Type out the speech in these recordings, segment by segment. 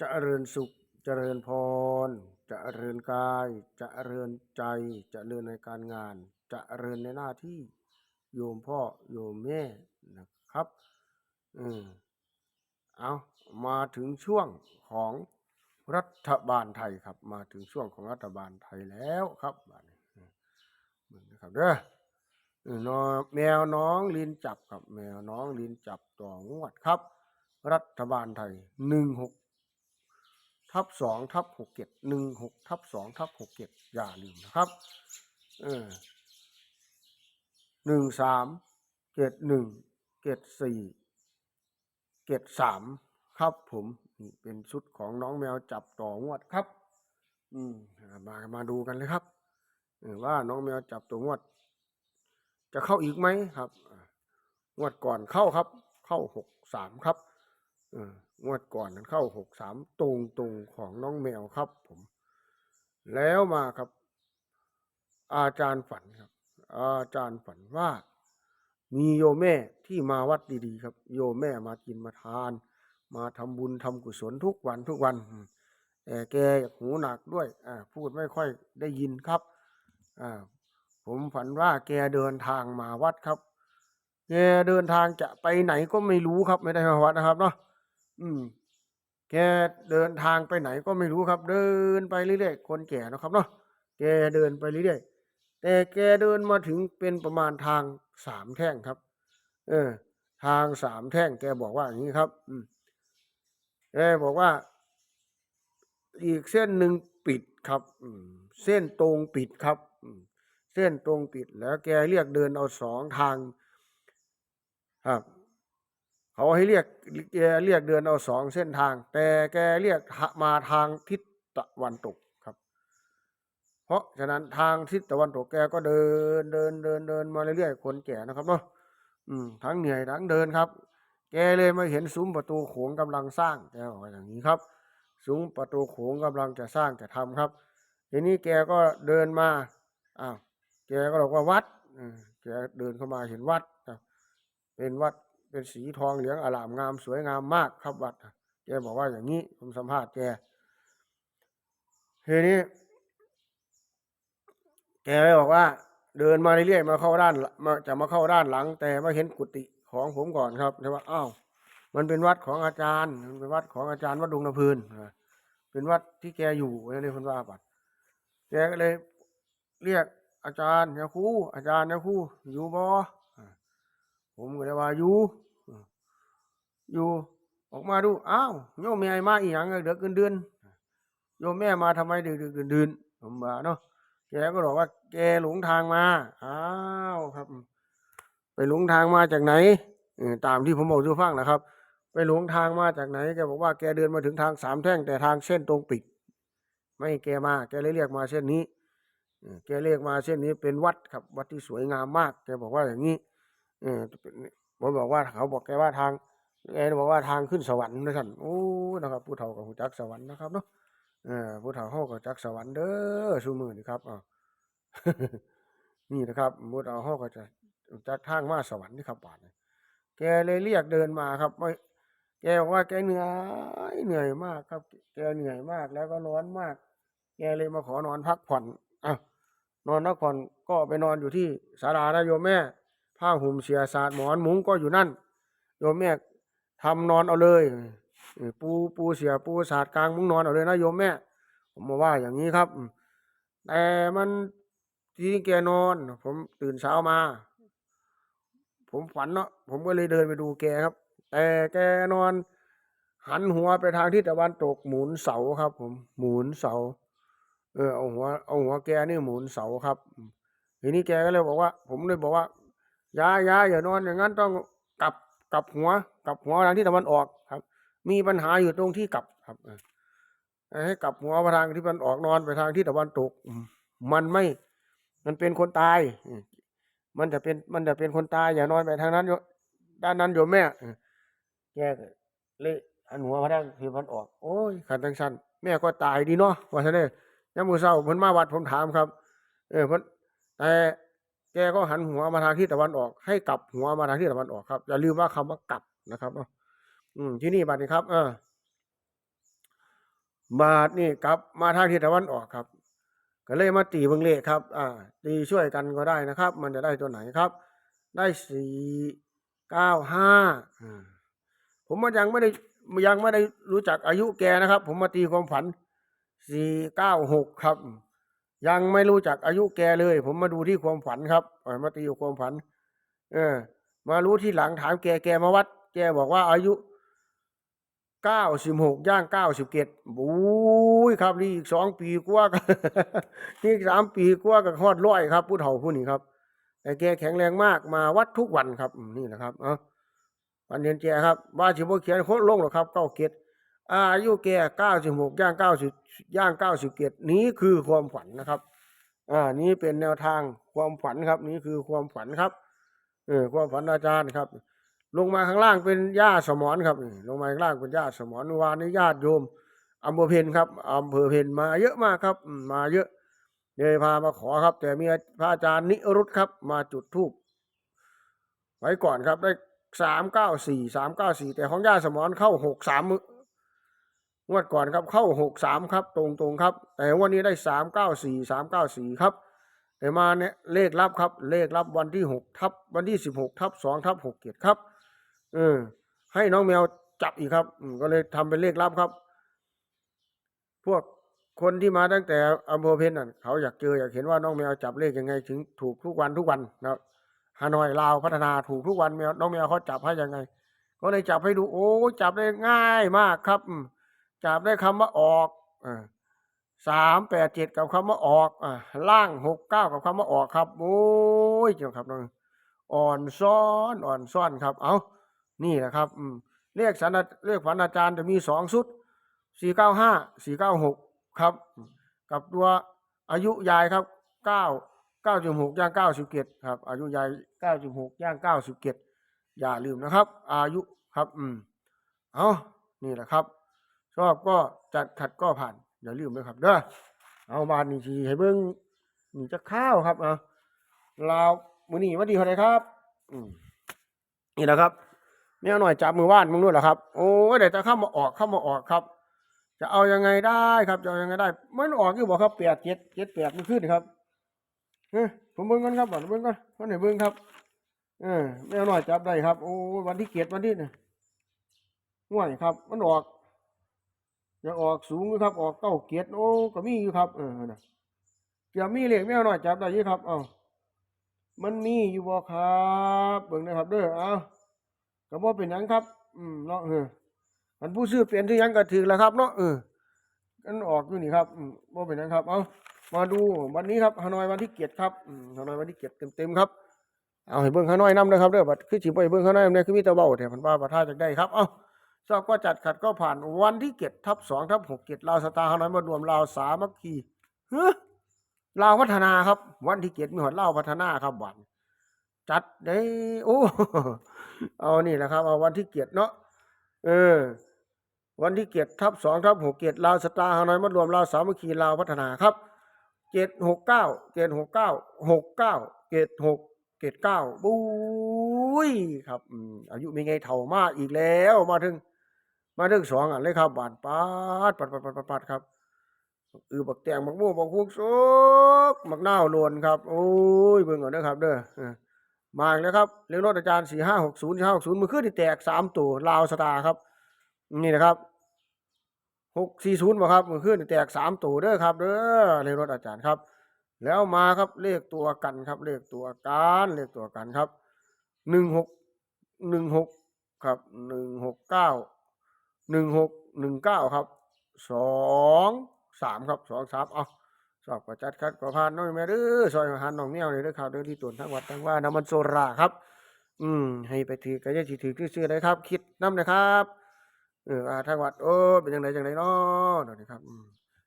เจริญสุขเจริญพรเจริญกายเจริญใจเจริญในการงานเจริญในหน้าที่โยมพ่อโยมแม่นะครับ อืมเอามาถึงช่วงของรัฐบาลไทยครับ มาถึงช่วงของรัฐบาลไทยแล้วครับบัดนี้อืมเบิ่งนะครับเด้อออน้อแมวน้องลินจับครับ แมวน้องลินจับต่องวดครับ รัฐบาลไทยหนึ่งหก ทับสองทับหกเจ็ดหนึ่งหกทับสองทับหกเจ็ดอย่าลืมนะครับเออหนึ่งสามเจ็ดหนึ่งเจ็ดสี่เจ็ดสามครับผมนี่เป็นชุดของน้องแมวจับต่องวดครับ อืมมามาดูกันเลยครับว่าน้องแมวจับตัวงวด จะเข้าอีกไหมครับงวดก่อนเข้าครับ เข้าหกสามครับ งวดก่อนนั้นเข้าหกสามตรงตรงของน้องแมวครับ ผม แล้วมาครับ อาจารย์ฝันครับ อาจารย์ฝันว่า มีโยแม่ที่มาวัดดีๆครับ โยแม่มากินมาทาน มาทำบุญทำกุศลทุกวันทุกวันแต่แกหูหนักด้วยอ่าพูดไม่ค่อยได้ยินครับอ่าผมฝันว่าแกเดินทางมาวัดครับแกเดินทางจะไปไหนก็ไม่รู้ครับ ไม่ได้มาวัดนะครับเนาะ อืม แกเดินทางไปไหนก็ไม่รู้ครับ เดินไปเรื่อยๆคนแก่นะครับเนาะแกเดินไปเรื่อยๆแต่แกเดินมาถึงเป็นประมาณทางสามแท่งครับ เออ ทางสามแท่ง แกบอกว่าอย่างนี้ครับ อืมแกบอกว่า อีกเส้นหนึ่งปิดครับ อืม เส้นตรงปิดครับ อืมเส้นตรงปิดแล้วแกเรียกเดินเอาสองทาง ครับ เขาให้เรียกแกเรียกเดินเอาสองเส้นทาง แต่แกเรียกมาทางทิศตะวันตกครับ เพราะฉะนั้นทางทิศตะวันตกแกก็เดินเดินเดินเดินมาเรื่อยๆคนแก่นะครับเนาะอืมทั้งเหนื่อยทั้งเดินครับ แกเลยมาเห็นซุ้มประตูโขงกำลังสร้างแกบอกอย่างนี้ครับซุ้มประตูโขงกำลังจะสร้างจะทำครับทีนี้แกก็เดินมาอ้าวแกก็บอกว่าวัดอแกเดินเข้ามาเห็นวัดเป็นวัด เป็นสีทองเหลืองอลามงาม สวยงามมากครับวัดนะแกบอกว่าอย่างนี้ผมสัมภาษณ์แกทีนี้แกเลยบอกว่า เดินมาเรื่อยๆมาเข้าด้านมาจะมาเข้าด้านหลัง แต่มาเห็นกุฏิของผมก่อนครับแต่ว่าอ้าวมันเป็นวัดของอาจารย์ มันเป็นวัดของอาจารย์วัดดงนาพืนเป็นวัดที่แกอยู่นั่นเองคนว่าปัดแกก็เลยเรียกอาจารย์นี่ยครูอาจารย์นี่ยครูอยู่บ่อ ผมก็เลยว่าอยู่อยู่ออกมาดูอ้าวโยมแม่มาอีหยังเดือกเดือนโยมแม่มาทำไมดึกๆดื่นผมว่าเนาะแกก็บอกว่า แกหลงทางมาอ้าวครับ ไปหลงทางมาจากไหนตามที่ผมบอกทุกฟังนะครับ ไปหลงทางมาจากไหนแกบอกว่าแกเดินมาถึงทางสามแท่งแต่ทางเส้นตรงปิด ไม่แกมา แกเลยเรียกมาเส้นนี้แกเรียกมาเส้นนี้เป็นวัดครับ วัดที่สวยงามมาก แกบอกว่าอย่างนี้ เออผมบอกว่าเขาบอกแกว่าทางแกบอกว่าทางขึ้นสวรรค์นะท่านโอ้นะครับผู้เฒ่ากับหูจักสวรรค์นะครับเนาะเออผู้เฒ่าเฮาก็จักสวรรค์เด้อซุมื้อนี่ครับอ้านี่นะครับผู้เฒ่าเฮาก็จะจักทางมาสวรรค์นี่ครับบาดนี้แกเลยเรียกเดินมาครับไม่แกบอกว่าแกเหนื่อยเหนื่อยมากครับ แกเหนื่อยมากแล้วก็ร้อนมาก แกเลยมาขอนอนพักผ่อนอะนอนพักผ่อนก็ไปนอนอยู่ที่ศาลานะโยมแม่ ผ้าห่มเสียสาดหมอนมุ้งก็อยู่นั่น โยมแม่ทำนอนเอาเลยปูปูเสียปูสาดกลางมุ้งนอนเอาเลยนะโยมแม่ ผมมาว่าอย่างนี้ครับ แต่มันที่แกนอน ผมตื่นเช้ามา ผมฝันเนาะผมก็เลยเดินไปดูแกครับ แต่แกนอน หันหัวไปทางทิศตะวันตกหมุนเสาครับ ผมหมุนเสา เออเอาหัวเอาหัวแกนี่หมุนเสาครับทีนี้แกก็เลยบอกว่า ผมเลยบอกว่า ยายาอย่านอนอย่างนั้นต้องกลับกลับหัวกลับหัวทางที่ตะวันออกครับ มีปัญหาอยู่ตรงที่กลับครับเออให้กลับหัวไปทางที่มันออกนอนไปทางที่ตะวันตกมันไม่มันเป็นคนตาย มันจะเป็นมันจะเป็นคนตายอย่านอนไปทางนั้นโยด้านนั้นโยมแม่แกก็เลยหันหัวมาทางที่มันออก โอ้ยขันทังชันแม่ก็ตายดีเนาะว่าซะเด้ยามมือเช้าเพิ่นมาวัดผมถามครับ เออเพิ่นแต่ กก็หันหัวมาทางที่ตะวันออก ให้กลับหัวมาทางที่ตะวันออกครับ อย่าลืมว่าคำว่ากลับนะครับเนาะอืมที่นี่บัดนี้ครับ เออบาทนี่กลับ มาทางทิศตะวันออกครับ ก็เลยมาตีเบิ่งเลขครับ อ่า ตีช่วยกันก็ได้นะครับ มันจะได้ตัวไหนครับ ได้สี่เก้าห้าผมมันยังไม่ได้ยังไม่ได้รู้จักอายุแกนะครับ ผมมาตีความฝันสี่เก้าหกครับ ยังไม่รู้จักอายุแกเลย ผมมาดูที่ความฝันครับมาตีอยู่ความฝัน เออ มารู้ที่หลังถามแกแกมาวัด แกบอกว่าอายุเก้าสิบหกย่างเก้าสิบเจ็ดบุ้ยครับ นี่อีกสองปีกว่าก็นี่อีกสามปีกว่ากับฮอดร้อยครับผู้เฒ่าผู้นี้ครับ แต่แกแข็งแรงมากมาวัดทุกวันครับ นี่แหละครับ เอ่วันเรียนแกครับว่าสิบ่เขียนโคตรลงหรอครับเก้าเกต อายุแก่เก้าสิบหกย่างเก้าสิบย่างเก้าสิบเจ็ดนี้คือความฝันนะครับอ่านี้เป็นแนวทางความฝันครับ นี้คือความฝันครับเออความฝันอาจารย์ครับ ลงมาข้างล่างเป็นญาสมอนครับลงมาข้างล่างเป็นญาสมอนวานนี้ญาติโยมอำเภอเพนครับอำเภอเพนมาเยอะมากครับมมาเยอะเลยพามาขอครับ แต่มีพระอาจารย์นิรุตครับ มาจุดธูปไว้ก่อนครับได้สามเก้าสี่สามเก้าสี่แต่ของญาติสมอนเข้าหกสาม งวดก่อนครับเข้าหกสามครับตรงตรงๆครับ แต่วันนี้ได้สามเก้าสี่สามเก้าสี่ครับแต่มาเนี่ยเลขลับครับ เลขลับวันที่หกทับวันที่สิบหกทับสองทับหกเกียรครับเออให้น้องแมวจับอีกครับก็เลยทำเป็นเลขลับครับ พวกคนที่มาตั้งแต่อำเภอเพนน่ะเขาอยากเจออยากเห็นว่าน้องแมวจับเลขยังไง ถึงถูกทุกวันทุกวันนะครับฮานอยลาวพัฒนาถูกทุกวันแมวน้องแมวเขาจับให้ยังไง ก็เลยจับให้ดูโอ้จับได้ง่ายมากครับอื จับได้คำว่าออกอ่าสามแปดเจ็ดกับคำว่าออกอ่าล่างหกเก้ากับคำว่าออกครับ โอ้ยเจ้าครับน้องอ่อนซ้อนอ่อนซ้อนครับ เอานี่แหละครับอืมเลขสันเลขฝันอาจารย์จะมีสองชุดสี่เก้าห้าสี่เก้าหกครับ กับตัวอายุยายครับเก้าเก้าจุดหกย่างเก้าสิบเจ็ดครับ อายุยายเก้าจุดหกย่างเก้าสิบเจ็ดอย่าลืมนะครับ อายุครับ อืมเอานี่แหละครับ ชอบก็จัดขัดก็ผ่าน อย่าลืมนะครับเด้อเอาบานนี่ทีให้เบิ้งนี่จะข้าวครับเอาลาวมื้อนี้วันดีเท่าไหรครับอืมนี่แหละครับแมวหน่อยจับมือว่านมึงนู่นแหละครับ โอ้เดี๋ยวจะเข้ามาออกเข้ามาออกครับ จะเอายังไงได้ครับจะเอายังไงได้มันออกอยู่บอกครับแปดเจ็ดเจ็ดแปดมันขึ้นครับเฮ้ยผมเบิ้งกันครับเบิ้งกันวันไหนเบิ้งครับเออแมวหน่อยจับได้ครับ โอ้วันที่เจ็ดวันที่เนี่ยห่วยครับ มันออก จะออกสูงครับ ออกเก้าเกียรติโอ้ก็มีอยู่ครับเออนะจะมีเหล็กแมวหน่อยจับได้ยี่ครับเอ้ามันมีอยู่บ่ครับเบิ่งนะครับเด้อเอ้าก็บ่เป็นยังครับ อืมเนาะเออมันผู้ซื้อเปลี่ยนที่ยังก็ถือแล้วครับเนาะเออกันออกอยู่นี่ครับอืมบ่เป็นยังครับ เอ้ามาดูวันนี้ครับฮานอยวันที่เกียรติครับอืมฮานอยวันที่เกียรติเต็มๆครับเอาให้เบิ่งฮานอยนำนะครับเด้อบัดคือสิบ่ให้เบิ่งฮานอยนำเนี่ยคือมีแต่เว้าแต่เพิ่นว่าประทาจักได้ครับ เอ้า ชอบก็จัดขัดก็ผ่านวันที่เจ็ดทับสองทับหกเจ็ดลาวสตาร์ฮานอยมารวมลาวสามัคคีเฮ้ลาวพัฒนาครับ วันที่เจ็ดมีหอดลาวพัฒนาครับวันจัดได้โอ้เอานี่แหละครับ เอาวันที่เจ็ดเนาะเออ วันที่เจ็ดทับสองทับหกเจ็ดลาวสตาร์ฮานอยมารวมลาวสามัคคีลาวพัฒนาครับเจ็ดหกเก้าเจ็ดหกเก้าหกเก้าเจ็ดหกเจ็ดเก้าบุ้ยครับอืมอายุมีไงเท่ามากอีกแล้วมาถึง มาเรื่องสองอันเลยครับบานปาดปัดปัดปัดปัดปัดครับอือบักแตงบักม่วงบักคุกซกบักนาวโลนครับโอ้ยเบิ่งก่อนเด้อครับ เด้อมาอีกแล้วครับเรียกรถอาจารย์สี่ห้าหกศูนย์สี่ห้าหกศูนย์มือขึ้นที่แตกสามตัวลาวสตาร์ครับ นี่นะครับหกสี่ศูนย์บ่ครับมือขึ้นที่แตกสามตัวเด้อครับเด้อเรียกรถอาจารย์ครับ แล้วมาครับเลขตัวกันครับเลขตัวการเลขตัวกันครับหนึ่งหกหนึ่งหกครับหนึ่งหกเก้า หนึ่งหกหนึ่งเก้าครับสองสามครับสองสามเอาสอบประจัดคัดก็ผ่านน้อยแม่เด้อซอยอาหารน้องแมวเลยเด้อครับเด้อที่ตวนทั้งวัดทั้งว่าน้ำมันโซราครับ อืม ให้ไปถือก็จะสิถือชื่อๆได้ครับ คิดน้ำนะครับเอออ่าทางวัดโอ้เป็นยังไงจังไดเนาะเดี๋ยวนี้ครับ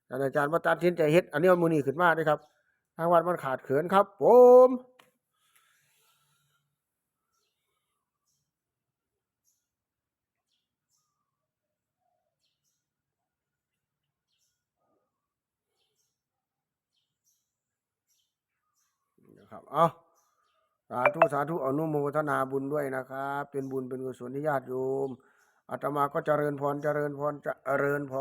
อาจารย์มาตัดสินใจเฮ็ดอันนี้เอามือนี้ขึ้นมาด้วยครับทางวัดมันขาดเขินครับ ผม นะครับเอาสาธุสาธุอนุโมทนาบุญด้วยนะครับ เป็นบุญเป็นกุศลที่ญาติโยมอาตมาก็เจริญพรเจริญพรเจริญพร